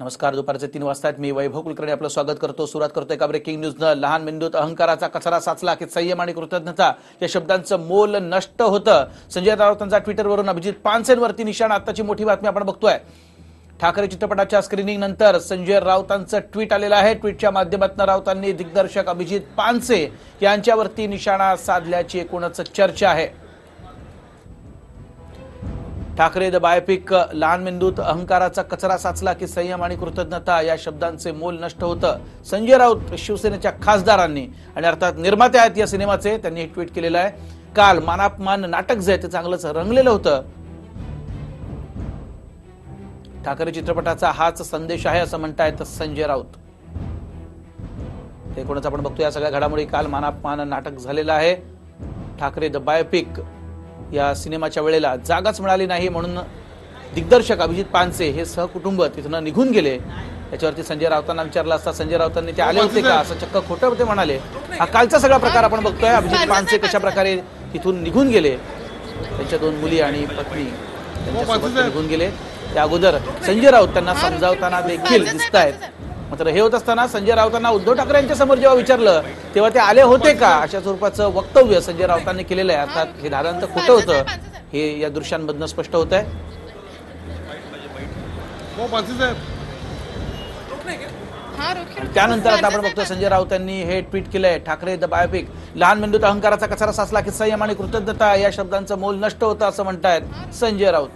नमस्कार दुपारचे तीन वाजता आहेत. मी वैभव कुलकर्णी आपलं स्वागत करतो. सुरुवात करतोय एका ब्रेकिंग न्यूजनं. लहान मेंदूत अहंकाराचा कचरा साचला की संयम आणि कृतज्ञता या शब्दांचं मोल नष्ट होतं. संजय राऊतांचा ट्विटरवरून अभिजित पानसेंवरती निशाण. आताची मोठी बातमी आपण बघतोय. ठाकरे चित्रपटाच्या स्क्रीनिंग नंतर संजय राऊतांचं ट्विट आलेलं आहे. ट्विटच्या माध्यमातून राऊतांनी दिग्दर्शक अभिजित पानसे यांच्यावरती निशाणा साधल्याची एकूणच चर्चा आहे. ठाकरे द बायोपिक लहान मेंदूत अहंकाराचा कचरा साचला की संयम आणि कृतज्ञता या शब्दांचे मोल नष्ट होतं. संजय राऊत शिवसेनेच्या खासदारांनी आणि अर्थात निर्माते आहेत या सिनेमाचे त्यांनी हे ट्विट केलेलं आहे. काल मानापमान नाटक जे आहे ते चांगलंच रंगलेलं होतं. ठाकरे चित्रपटाचा हाच संदेश आहे असं म्हणतायत संजय राऊत. ते एकूणच आपण बघतो या सगळ्या घडामोडी. काल मानापमान नाटक झालेलं आहे. Thackeray the biopic. या सिनेमाच्या वेळेला जागाच मिळाली नाही म्हणून दिग्दर्शक अभिजित पानसे हे सहकुटुंब तिथून निघून गेले. याच्यावरती संजय राऊतांना विचारलं असता संजय राऊतांनी ते आले होते का? असं चक्क खोटं ते म्हणाले. हा कालचा सगळा प्रकार आपण बघतोय. अभिजित पानसे कशा प्रकारे तिथून निघून गेले? त्यांच्या दोन मुली आणि पत्नी त्यांच्यासोबत ते निघून गेले. त्या अगोदर संजय राऊत त्यांना समजावताना देखील दिसत आहेत मात्र हे होत असताना संजय राऊतांना उद्धव ठाकरे यांच्या समोर जेव्हा विचारलं तेव्हा ते आले होते का? अशा स्वरूपाचं वक्तव्य संजय राऊतांनी केलेलं आहे. अर्थात हे दादांचं खोटं होतं. हे या दृश्यांमधनं स्पष्ट होत आहे. हो त्यानंतर आता आपण बघतो संजय राऊत यांनी हे ट्विट केलंय ठाकरे द बायोपिक. लहान मेंदूत अहंकाराचा कचरा साचला की संयम आणि कृतज्ञता या शब्दांचं मोल नष्ट होतं असं म्हणतायत संजय राऊत.